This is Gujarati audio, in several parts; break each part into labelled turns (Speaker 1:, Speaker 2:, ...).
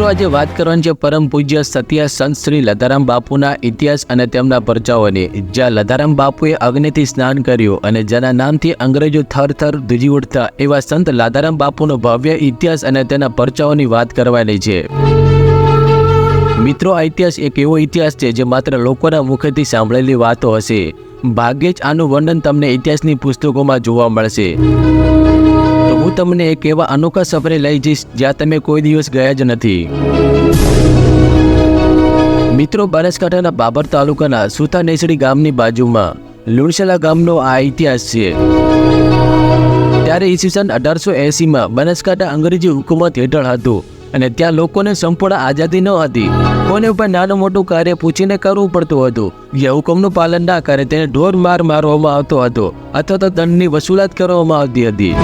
Speaker 1: મિત્રો, આજે વાત કરવાની છે પરમ પૂજ્ય સત્ય સંત શ્રી લતારામ બાપુના ઇતિહાસ અને તેમના પરચાઓની. જ્યાં લધારામ બાપુએ અગ્નિથી સ્નાન કર્યું અને જેના નામથી અંગ્રેજો થર થર ધ્રુજી ઉઠતા એવા સંત લાધારામ બાપુનો ભવ્ય ઇતિહાસ અને તેના પરચાઓની વાત કરવાની છે. મિત્રો, આ ઇતિહાસ એક એવો ઇતિહાસ છે જે માત્ર લોકોના મુખેથી સાંભળેલી વાતો હશે. ભાગ્યે જ આનું વર્ણન તમને ઇતિહાસની પુસ્તકોમાં જોવા મળશે. હું તમને એક એવા અનોખા સફરે લઈ જઈશ જ્યાં તમે કોઈ દિવસ ગયા જ નથી. મિત્રો, બનાસકાંઠાના બાબર તાલુકાના સુતા નેસડી ગામની બાજુમાં લુણસલા ગામનો આ ઇતિહાસ છે. ત્યારે ઈસવીસન અઢારસો એંસીમાં બનાસકાંઠા અંગ્રેજી હુકુમત હેઠળ હતું. અને ત્યાં લોકોને સંપૂર્ણ આઝાદી ન હતી. કોને ઉપર નાનું મોટું કાર્ય પૂછીને કરવું પડતું હતું? જે હુકમનું પાલન ના કરે તેને ઢોર માર મારવામાં આવતો હતો, અથવા તો દંડની વસૂલાત કરવામાં આવતી હતી.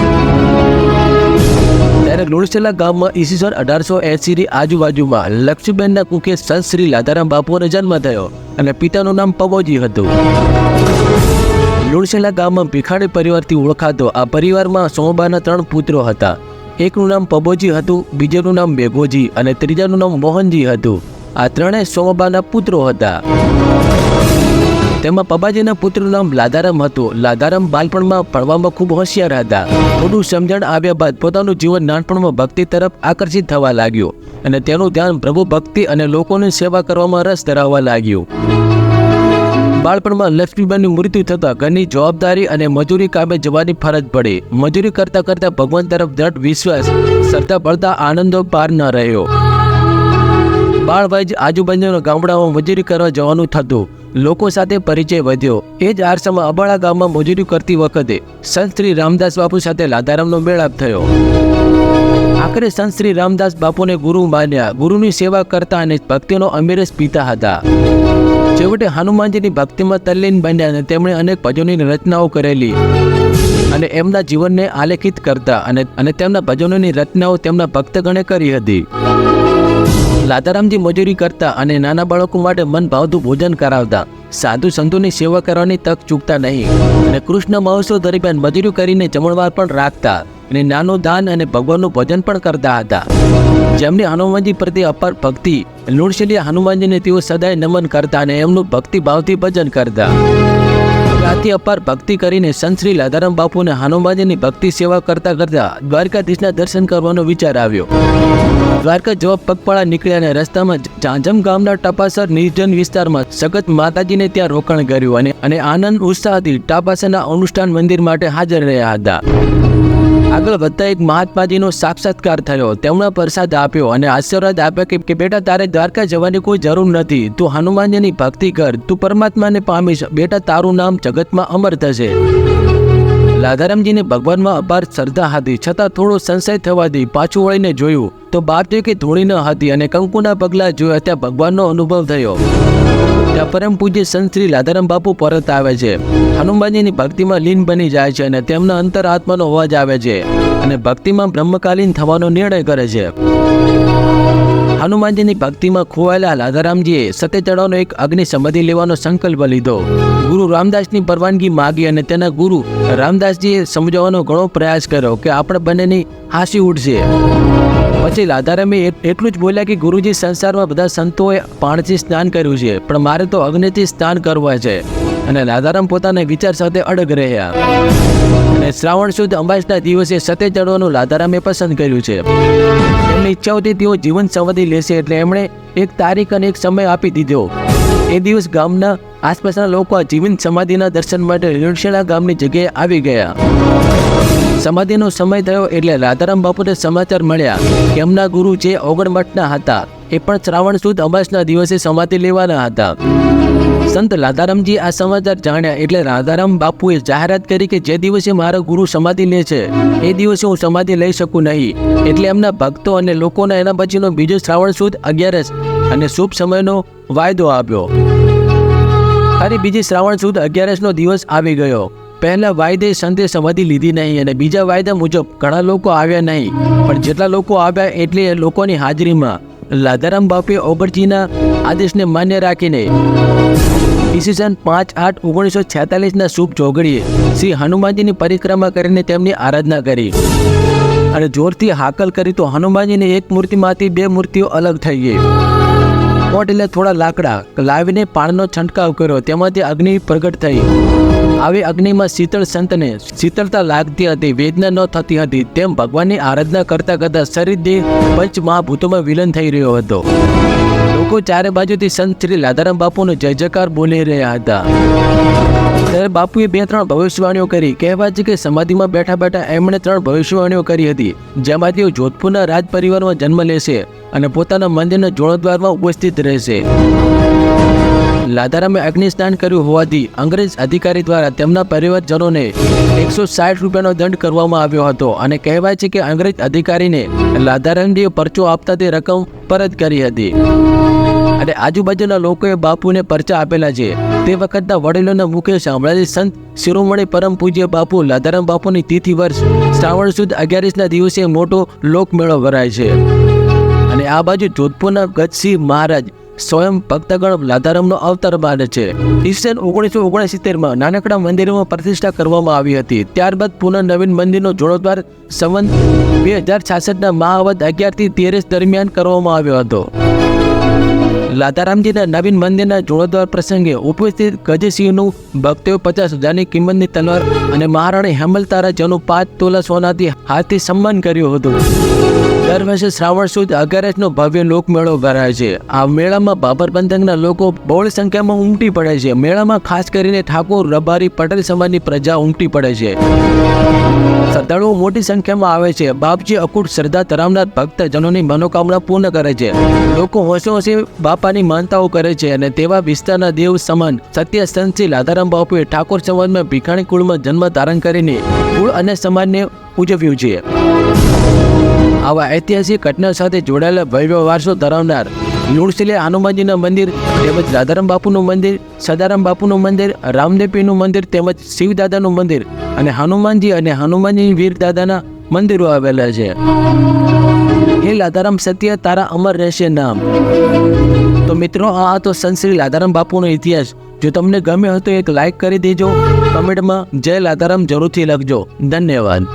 Speaker 1: ત્યારે લુણસેલા ગામમાં ઈસવીસન અઢારસો એંસીની આજુબાજુમાં લક્ષ્મીબેનના કુખે સંત શ્રી લાધારામ બાપુનો જન્મ થયો અને પિતાનું નામ પબોજી હતું. લુણસેલા ગામમાં ભિખાડી પરિવારથી ઓળખાતો આ પરિવારમાં સોમબાના ત્રણ પુત્રો હતા. એકનું નામ પબોજી હતું, બીજાનું નામ બેગોજી અને ત્રીજાનું નામ મોહનજી હતું. આ ત્રણેય સોમબાના પુત્રો હતા. તેમાં પબાજીના પુત્રનું નામ લાદારામ હતું. લાદારામ બાળપણમાં ભણવામાં ખૂબ હોશિયાર હતા. થોડું સમજણ આવ્યા બાદ પોતાનું જીવન નાનપણમાં ભક્તિ તરફ આકર્ષિત થવા લાગ્યું અને તેનું ધ્યાન પ્રભુ ભક્તિ અને લોકોની સેવા કરવામાં રસ ધરાવવા લાગ્યું. બાળપણમાં લક્ષ્મીબાઈનું મૃત્યુ થતાં ઘરની જવાબદારી અને મજૂરી કામે જવાની ફરજ પડી. મજૂરી કરતા કરતા ભગવાન તરફ દ્રઢ વિશ્વાસ સરતા પડતા આનંદો પાર ન રહ્યો. બાળ જ આજુબાજુના ગામડાઓમાં મજૂરી કરવા જવાનું થતું. લોકો સાથે પરિચય વધ્યો. એ જ આરસામાં અબાળા ગામમાં મજૂરી કરતી વખતે સંત શ્રી રામદાસ બાપુ સાથે લાધારામનો મેળાપ થયો. આખરે સંત શ્રી રામદાસ બાપુને ગુરુ માન્યા. ગુરુની સેવા કરતા અને ભક્તિનો અમીરસ પિતા હતા. છેવટે હનુમાનજીની ભક્તિમાં તલ્લીન બન્યા અને તેમણે અનેક ભજનોની રચનાઓ કરેલી. અને એમના જીવનને આલેખિત કરતા અને અને તેમના ભજનોની રચનાઓ તેમના ભક્તગણે કરી હતી. લાદારામજી મજૂરી કરતા અને નાના બાળકો માટે મન ભાવતું ભોજન કરાવતા. સાધુ સંતોની સેવા કરવાની તક ચૂકતા નહીં. અને કૃષ્ણ મહોત્સવ દરમિયાન મજૂરી કરીને જમણવાર પણ રાખતા. અને નાનું દાન અને ભગવાનનું ભજન પણ કરતા હતા. જેમની હનુમાનજી પ્રત્યે અપાર ભક્તિ લુણશીલી હનુમાનજીને તેઓ સદાય નમન કરતા અને એમનું ભક્તિ ભાવથી ભજન કરતા. આથી અપાર ભક્તિ કરીને સંત શ્રી લાધારામ બાપુને હનુમાનજીની ભક્તિ સેવા કરતા કરતા દ્વારકાધીશના દર્શન કરવાનો વિચાર આવ્યો. દ્વારકા જવા પગપાળા નીકળ્યા અને રસ્તામાં ઝાંઝમ ગામના ટપાસર નિર્જન વિસ્તારમાં સગત માતાજીને ત્યાં રોકાણ કર્યું અને અને આનંદ ઉત્સાહથી ટાપાસરના અનુષ્ઠાન મંદિર માટે હાજર રહ્યા હતા. આગળ વધતા એક મહાત્માજીનો સાક્ષાત્કાર થયો. તેમણે પ્રસાદ આપ્યો અને આશીર્વાદ આપ્યો કે બેટા, તારે દ્વારકા જવાની કોઈ જરૂર નથી. તું હનુમાનજીની ભક્તિ કર. તું પરમાત્માને પામીશ. બેટા, તારું નામ જગતમાં અમર થશે. રાધારામજીને ભગવાનમાં અપાર શ્રદ્ધા હતી. છતાં થોડો સંશય થવાથી પાછું વળીને જોયું તો બાપ કે ધૂળી ન હતી અને કંકુના પગલાં જોયા ત્યાં ભગવાનનો અનુભવ થયો. ત્યાં પરમ પૂજ્ય સંત શ્રી લાધારામ બાપુ પરત આવે છે. હનુમાનજીની ભક્તિમાં લીન બની જાય છે અને તેમના અંતર આત્માનો અવાજ આવે છે અને ભક્તિમાં બ્રહ્મકાલીન થવાનો નિર્ણય કરે છે. હનુમાનજીની ભક્તિમાં ખોવાયેલા લાધારામજીએ સતે ચડાવનો એક અગ્નિ સંબંધી લેવાનો સંકલ્પ લીધો. ગુરુ રામદાસની પરવાનગી માગી અને તેના ગુરુ રામદાસજીએ સમજાવવાનો ઘણો પ્રયાસ કર્યો કે આપણે બંનેની હાંસી ઉઠશે પછી લાધારામે એટલું જ બોલ્યા કે ગુરુજી સંસારમાં બધા સંતોએ પાણીથી સ્નાન કર્યું છે, પણ મારે તો અગ્નિથી સ્નાન કરવા છે. અને રાધારામ પોતાના વિચાર સાથે અડગ રહ્યા. અને શ્રાવણ સુદ અંબાસના દિવસે સતે ચડવાનું રાધારામે પસંદ કર્યું છે. એમની ઈચ્છાઓથી તેઓ જીવન સંવાદી લેશે એટલે એમણે એક તારીખ અને એક સમય આપી દીધો. એ દિવસ ગામના આસપાસના લોકો આ જીવન સમાધિના દર્શન માટે રેણશેડા ગામની જગ્યાએ આવી ગયા. સમાધિનો સમય થયો એટલે રાધારામ બાપુને સમાચાર મળ્યા કે એમના ગુરુ જે ઓગણમઠના હતા, એ પણ શ્રાવણ સુદ અમાસના દિવસે સમાધિ લેવાના હતા. સંત રાધારામજી આ સમાચાર જાણ્યા એટલે રાધારામ બાપુએ જાહેરાત કરી કે જે દિવસે મારો ગુરુ સમાધિ લે છે, એ દિવસે હું સમાધિ લઈ શકું નહીં. એટલે એમના ભક્તો અને લોકોને એના પછીનો બીજો શ્રાવણ સુદ અગિયારસ અને શુભ સમયનો વાયદો આપ્યો. ફરી બીજી શ્રાવણ સુદ અગિયારસનો દિવસ આવી ગયો. પહેલા વાયદે સંતે સમાધિ લીધી નહીં અને બીજા વાયદા મુજબ ઘણા લોકો આવ્યા નહીં. પણ જેટલા લોકો આવ્યા એટલે લોકોની હાજરીમાં લાધારામ બાપે ઓગરજીના આદેશને માન્ય રાખીને ઈસવીસન પાંચ આઠ ઓગણીસો છેતાલીસના શુભ જોગડીએ. શ્રી હનુમાનજીની પરિક્રમા કરીને તેમની આરાધના કરી. અને જોરથી હાકલ કરી તો હનુમાનજીની એક મૂર્તિમાંથી બે મૂર્તિઓ અલગ થઈ ગઈ. એટલે થોડા લાકડા, લાવીને પાણનો છંટકાવ કર્યો, તેમાંથી અગ્નિ પ્રગટ થઈ. આવી અગ્નિમાં શીતળ સંતને શીતળતા લાગતી હતી, વેદના ન થતી હતી, તેમ ભગવાનની આરાધના કરતા કરતા શરીર દેહ પંચ મહાભૂતોમાં વિલન થઈ રહ્યો હતો. લોકો ચારે બાજુથી સંત શ્રી લાધારામ બાપુનો જય જયકાર બોલી રહ્યા હતા. ત્યારે બાપુએ બે ત્રણ ભવિષ્યવાણીઓ કરી. કહેવાય છે કે સમાધિમાં બેઠા બેઠા એમણે ત્રણ ભવિષ્યવાણીઓ કરી હતી. જેમાં તેઓ જોધપુરના રાજ પરિવારમાં જન્મ લેશે અને પોતાના મંદિરના જોડદ્વારમાં ઉપસ્થિત રહેશે. લાધારામે અગ્નિસ્નાન કર્યું હોવાથી અંગ્રેજ અધિકારી દ્વારા તેમના પરિવારજનોને એકસો સાઠ રૂપિયાનો દંડ કરવામાં આવ્યો હતો અને કહેવાય છે કે અંગ્રેજ અધિકારીને લાદારામજીએ પરચો આપતા તે રકમ પરત કરી હતી. અને આજુબાજુના લોકોએ બાપુને પરચા આપેલા છે. તે વખતના વડીલોના મુખે સાંભળેલી સંત શિરોમણી પરમ પૂજ્ય બાપુ લાદારામ બાપુની તિથિ વર્ષ શ્રાવણ સુદ અગિયારીસના દિવસે મોટો લોકમેળો ભરાય છે. અને આ બાજુ જોધપુરના ગજસિંહ મહારાજ સ્વયં ભક્તગણ લાધારામનો અવતાર માને છે. ઈસન ઓગણીસો ઓગણસિત્તેરમાં નાનકડા મંદિરમાં પ્રતિષ્ઠા કરવામાં આવી હતી. ત્યારબાદ પુનઃ નવીન મંદિરનો જોડોદ્વાર સંવંત બે હજાર છાસઠના મહાવત અગિયારથી તેરસ દરમિયાન કરવામાં આવ્યો હતો. લાધારામજીના નવીન મંદિરના જોડોદ્વાર પ્રસંગે ઉપસ્થિત ગજસિંહનું ભક્તોએ પચાસ હજારની કિંમતની તલવાર અને મહારાણી હેમલતારા જેનું પાંચ તોલા સોનાથી હાથથી સન્માન કર્યું હતું. દર વર્ષે શ્રાવણ સુદ અગિયારસનો ભવ્ય લોકમેળો ભરાય છે. આ મેળામાં બાબર પંથકના લોકો બહોળી સંખ્યામાં ઉમટી પડે છે. મેળામાં ખાસ કરીને ઠાકોર, રબારી, પટેલ સમાજની પ્રજા ઉમટી પડે છે. શ્રદ્ધાળુઓ મોટી સંખ્યામાં આવે છે. બાપજી અકૂટ શ્રદ્ધા ધરાવનાર ભક્તજનોની મનોકામના પૂર્ણ કરે છે. લોકો હોંશે હોંશે બાપાની માનતાઓ કરે છે અને તેવા વિસ્તારના દેવ સમાન સત્ય સંતશીલ આધારામ બાપુએ ઠાકોર સમાજમાં ભીખાણી કુળમાં જન્મ ધારણ કરીને કુળ અને સમાજને ઉજવ્યું છે. આવા ઐતિહાસિક ઘટના સાથે જોડાયેલા ભવ્ય વારસો ધરાવનાર લુણસિલે હનુમાનજીના મંદિર, તેમજ રાધારામ બાપુનું મંદિર, સદારામ બાપુનું મંદિર રામદેવપીનું મંદિર, તેમજ શિવદાદાનું મંદિર અને હનુમાનજી અને હનુમાનજી વીર દાદાના મંદિરો આવેલા છે. હે લાધારામ સત્ય, તારા અમર રહેશે નામ. તો મિત્રો, આ હતો સંશ્રી લાદારામ બાપુનો ઇતિહાસ. જો તમને ગમ્યો હોય તો એક લાઈક કરી દેજો. કમેન્ટમાં જય લાધારામ જરૂરથી લખજો. ધન્યવાદ.